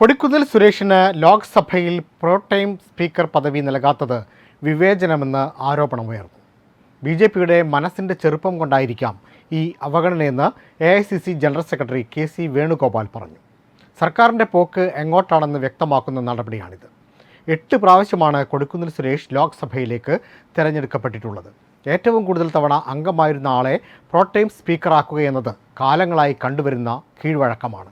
കൊടിക്കുന്നിൽ സുരേഷിന് ലോക്സഭയിൽ pro tem speaker പദവി നൽകാത്തത് വിവേചനമെന്ന് ആരോപണമുയർന്നു ബി ജെ പിയുടെ മനസ്സിന്റെ ചെറുപ്പം കൊണ്ടായിരിക്കാം ഈ അവഗണനയെന്ന് A I C C general secretary K C Venugopal പറഞ്ഞു. സർക്കാരിന്റെ പോക്ക് എങ്ങോട്ടാണെന്ന് വ്യക്തമാക്കുന്ന നടപടിയാണിത്. എട്ട് പ്രാവശ്യമാണ് കൊടിക്കുന്നിൽ സുരേഷ് ലോക്സഭയിലേക്ക് തിരഞ്ഞെടുക്കപ്പെട്ടിട്ടുള്ളത്. ഏറ്റവും കൂടുതൽ തവണ അംഗമായിരുന്ന ആളെ പ്രോടൈം സ്പീക്കറാക്കുകയെന്നത് കാലങ്ങളായി കണ്ടുവരുന്ന കീഴ്വഴക്കമാണ്.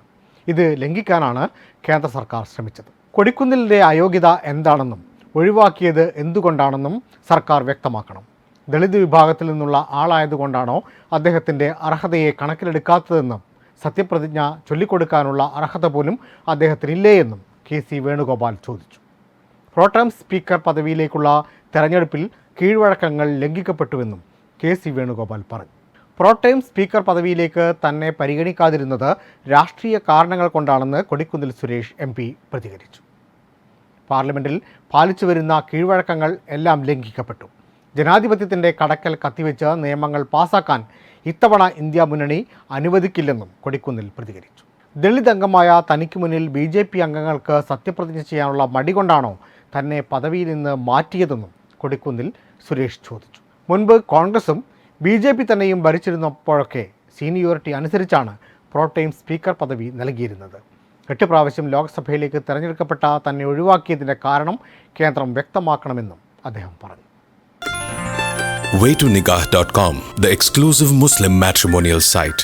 ഇത് ലംഘിക്കാനാണ് കേന്ദ്ര സർക്കാർ ശ്രമിച്ചത്. കൊടിക്കുന്നിലിന്റെ അയോഗ്യത എന്താണെന്നും ഒഴിവാക്കിയത് എന്തുകൊണ്ടാണെന്നും സർക്കാർ വ്യക്തമാക്കണം. ദളിത് വിഭാഗത്തിൽ നിന്നുള്ള ആളായതുകൊണ്ടാണോ അദ്ദേഹത്തിന്റെ അർഹതയെ കണക്കിലെടുക്കാത്തതെന്നും സത്യപ്രതിജ്ഞ ചൊല്ലിക്കൊടുക്കാനുള്ള അർഹത പോലും അദ്ദേഹത്തിനില്ലേ എന്നും കെ സി വേണുഗോപാൽ ചോദിച്ചു. പ്രോട്ടം സ്പീക്കർ പദവിയിലേക്കുള്ള തെരഞ്ഞെടുപ്പിൽ കീഴ്വഴക്കങ്ങൾ ലംഘിക്കപ്പെട്ടുവെന്നും കെ സി വേണുഗോപാൽ പറഞ്ഞു. പ്രോട്ടൈം സ്പീക്കർ പദവിയിലേക്ക് തന്നെ പരിഗണിക്കാതിരുന്നത് രാഷ്ട്രീയ കാരണങ്ങൾ കൊണ്ടാണെന്ന് കൊടിക്കുന്നിൽ സുരേഷ് എം പ്രതികരിച്ചു. പാർലമെന്റിൽ പാലിച്ചു വരുന്ന കീഴ്വഴക്കങ്ങൾ എല്ലാം ലംഘിക്കപ്പെട്ടു. ജനാധിപത്യത്തിന്റെ കടക്കൽ കത്തിവെച്ച് നിയമങ്ങൾ പാസാക്കാൻ ഇത്തവണ ഇന്ത്യ മുന്നണി അനുവദിക്കില്ലെന്നും കൊടിക്കുന്നിൽ പ്രതികരിച്ചു. ദളിത് അംഗമായ തനിക്ക് മുന്നിൽ ബി ജെ പി അംഗങ്ങൾക്ക് സത്യപ്രതിജ്ഞ ചെയ്യാനുള്ള മടി കൊണ്ടാണോ തന്നെ പദവിയിൽ നിന്ന് മാറ്റിയതെന്നും കൊടിക്കുന്നിൽ സുരേഷ് ചോദിച്ചു. മുൻപ് കോൺഗ്രസും ബി ജെ പി തന്നെയും ഭരിച്ചിരുന്നപ്പോഴൊക്കെ സീനിയോറിറ്റി അനുസരിച്ചാണ് പ്രോട്ടൈം സ്പീക്കർ പദവി നൽകിയിരുന്നത് എട്ട് പ്രാവശ്യം ലോക്സഭയിലേക്ക് തിരഞ്ഞെടുക്കപ്പെട്ട തന്നെ ഒഴിവാക്കിയതിന്റെ കാരണം കേന്ദ്രം വ്യക്തമാക്കണമെന്നും അദ്ദേഹം പറഞ്ഞു waytonikah.com, the exclusive Muslim matrimonial site.